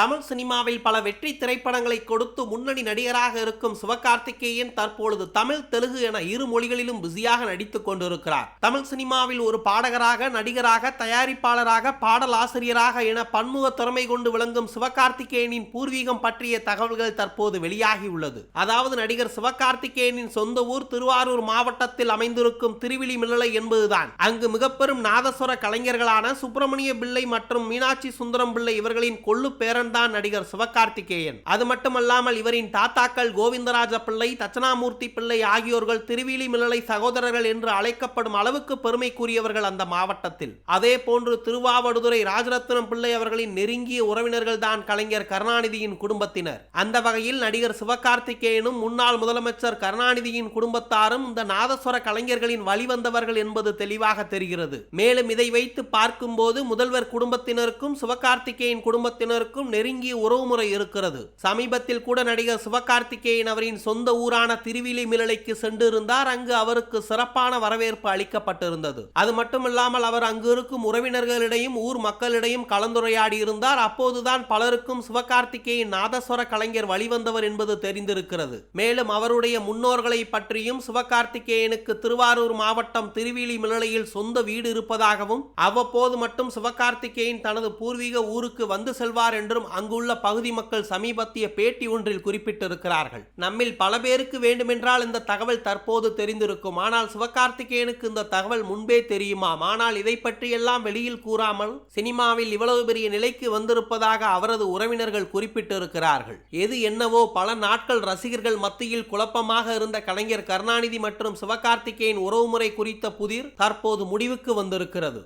தமிழ் சினிமாவில் பல வெற்றி திரைப்படங்களை கொடுத்து முன்னணி நடிகராக இருக்கும் சிவகார்த்திகேயன் தற்பொழுது தமிழ் தெலுங்கு என இரு மொழிகளிலும் பிஸியாக நடித்துக் கொண்டிருக்கிறார். தமிழ் சினிமாவில் ஒரு பாடகராக நடிகராக தயாரிப்பாளராக பாடலாசிரியராக என பன்முக திறமை கொண்டு விளங்கும் சிவகார்த்திகேயனின் பூர்வீகம் பற்றிய தகவல்கள் தற்போது வெளியாகியுள்ளது. அதாவது நடிகர் சிவகார்த்திகேயனின் சொந்த ஊர் திருவாரூர் மாவட்டத்தில் அமைந்திருக்கும் திருவிழிமில்லலை என்பதுதான். அங்கு மிகப்பெரும் நாதஸ்வர கலைஞர்களான சுப்பிரமணிய பிள்ளை மற்றும் மீனாட்சி சுந்தரம் பிள்ளை இவர்களின் கொள்ளு பேரன் தான் நடிகர் சிவகார்த்திகேயன். அது மட்டுமல்லாமல் இவரின் தாத்தாக்கள் கோவிந்தராஜ பிள்ளை தட்சணாமூர்த்தி பிள்ளை ஆகியோர்கள் திருவிழிமில்லலை சகோதரர்கள் என்று அழைக்கப்படும் அளவுக்கு பெருமைக்குரியவர்கள் அந்த மாவட்டத்தில். அதே போன்று திருவாவடுதுறை ராஜரத்னம் பிள்ளை அவர்களின் நெருங்கிய உறவினர்கள் தான் கலைஞர் கருணாநிதியின் குடும்பத்தினர். அந்த வகையில் நடிகர் சிவகார்த்திகேயனும் முன்னாள் முதலமைச்சர் கருணாநிதியின் குடும்பத்தாரும் இந்த நாதஸ்வர கலைஞர்களின் வழிவந்தவர்கள் என்பது தெளிவாக தெரிகிறது. மேலும் இதை வைத்து பார்க்கும்போது முதல்வர் குடும்பத்தினருக்கும் சிவகார்த்திகேயன் குடும்பத்தினருக்கும் நெருங்கிய உறவுமுறை இருக்கிறது. சமீபத்தில் கூட நடிகர் சிவகார்த்திகேயன் அவரின் சொந்த ஊரான திருவிழிமிலலைக்கு சென்றிருந்தார். அங்கு அவருக்கு சிறப்பான வரவேற்பு அளிக்கப்பட்டிருந்தது. அது மட்டுமில்லாமல் அவர் அங்கு இருக்கும் உறவினர்களிடையும் ஊர் மக்களிடையும் கலந்துரையாடி இருந்தார். அப்போதுதான் பலருக்கும் சிவகார்த்திகேயன் நாதஸ்வர கலைஞர் வழிவந்தவர் என்பது தெரிந்திருக்கிறது. மேலும் அவருடைய முன்னோர்களை பற்றியும் சிவகார்த்திகேயனுக்கு திருவாரூர் மாவட்டம் திருவிழிமிலலையில் சொந்த வீடு இருப்பதாகவும் அவ்வப்போது மட்டும் சிவகார்த்திகேயன் தனது பூர்வீக ஊருக்கு வந்து செல்வார் என்றும் அங்குள்ள பகுதி மக்கள் சமீபத்திய பேட்டி ஒன்றில் குறிப்பிட்டிருக்கிறார்கள். நம்மில் பல பேருக்கு வேண்டுமென்றால் இந்த தகவல் தற்போது தெரிந்திருக்கும். ஆனால் சிவகார்த்திகேயனுக்கு இந்த தகவல் முன்பே தெரியுமாம் ஆனால் இதை பற்றியெல்லாம் வெளியில் கூறாமல் சினிமாவில் இவ்வளவு பெரிய நிலைக்கு வந்திருப்பதாக அவரது உறவினர்கள் குறிப்பிட்டிருக்கிறார்கள். எது என்னவோ பல நாட்கள் ரசிகர்கள் மத்தியில் குழப்பமாக இருந்த கலைஞர் கருணாநிதி மற்றும் சிவகார்த்திகேயன் உறவுமுறை குறித்த புதிர் தற்போது முடிவுக்கு வந்திருக்கிறது.